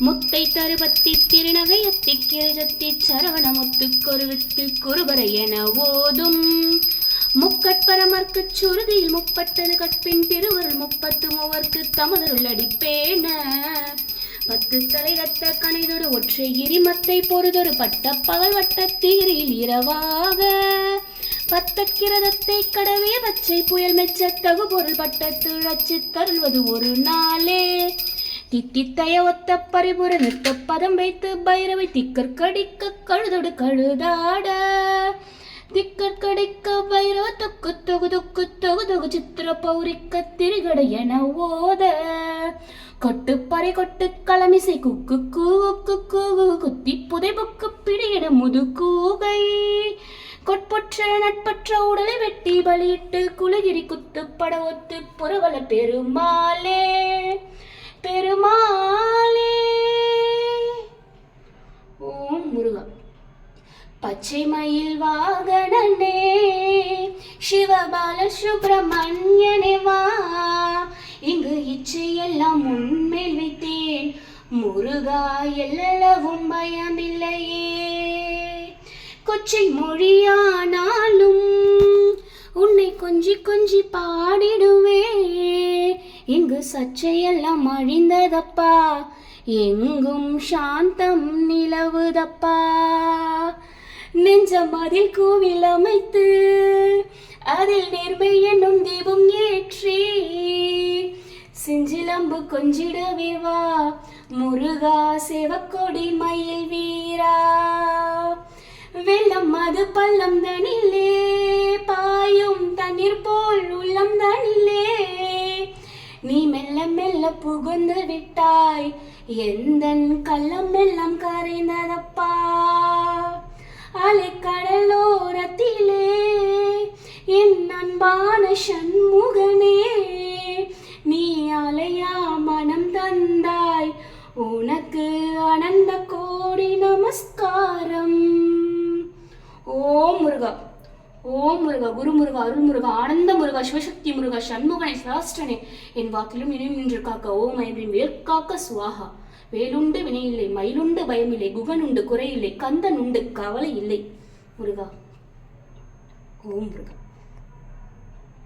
முத்தை தருபத்தி திருநகையத்தி கிரஜத்தி சரவண முத்து கொருவித்து என ஓதும். முக்கட்பரமர்க்கு சுருதியில் முப்பட்டது கற்பின் திருவருள் முப்பத்து மூவர்க்கு தமதருள் அடிப்பேன. பத்து தலை ரத்த கணைதொடு ஒற்றை இரிமத்தை பொறுதொரு பட்ட பகல் வட்ட தீரில் இரவாக. பத்தக்கிரதத்தை கடவே பச்சை புயல் மெச்ச தகு பொருள் பட்டத்து அச்சு தருள்வது ஒரு நாளே. தித்தித்தய ஒத்த பரிபுர நிறுத்த பதம் வைத்து பைரவை திக்கற் கடிக்க கழுதொடு கழுதாட. திக்கற் கடிக்க பைரவ தொக்கு தொகு தொக்கு தொகு தொகு சித்திர பௌரிக்க திரிகட என ஓத. கொட்டு பறை கொட்டு களமிசை குக்கு கூக்கு கூகு குத்தி புதை புக்கு பிடியிட முது கூகை. கொட்பற்ற நட்பற்ற உடலை வெட்டி பலியிட்டு குலகிரி குத்து பட ஒத்து புறவல பெருமாளே. பெருமாளே. ஓம் முருகா. பச்சை மயில் வாகனே சிவபால சுப்பிரமணியனே வா. இங்கு இச்சையெல்லாம் உன்மேல் வைத்தேன். முருகா எல்லளவும் பயமில்லையே. கொச்சை மொழியானாலும் உன்னை கொஞ்சி கொஞ்சி பாடிடுவே இங்கு சர்ச்சையெல்லாம் அழிந்ததப்பா. எங்கும் சாந்தம் நிலவுதப்பா. நெஞ்சம் அதில் கோவில் அமைத்து அதில் நேர்மை என்னும் தீபம் ஏற்றி. செஞ்சிலம்பு கொஞ்சிடவே வா முருகா சேவக்கொடி மயில் வீரா. வெள்ளம் அது பள்ளம் தனிலே பாயும் தண்ணீர் போல் உள்ளம் என புகுந்து விட்டாய். எந்த கள்ளம் எல்லாம் கரைந்ததப்பா? அலைக்கடலோரத்திலே என் அன்பான சண்முகனே நீ அலையா மனம் தந்தாய். உனக்கு அனந்த கோடி நமஸ்காரம். ஓ முருகா ஓம் முருகா குரு முருகா அருள் முருகா ஆனந்த முருகா சிவசக்தி முருகா சண்முகனை சாஸ்திரனே என் வாக்கிலும் இனிமே நின்று காக்க ஓம் ஐந்தின் வேர்க்காக்க சுவாகா. வேலுண்டு வினையில்லை மயிலுண்டு பயமில்லை குகனுண்டு குறையில்லை கந்தன் உண்டு கவலை இல்லை முருகா. ஓம் முருகா.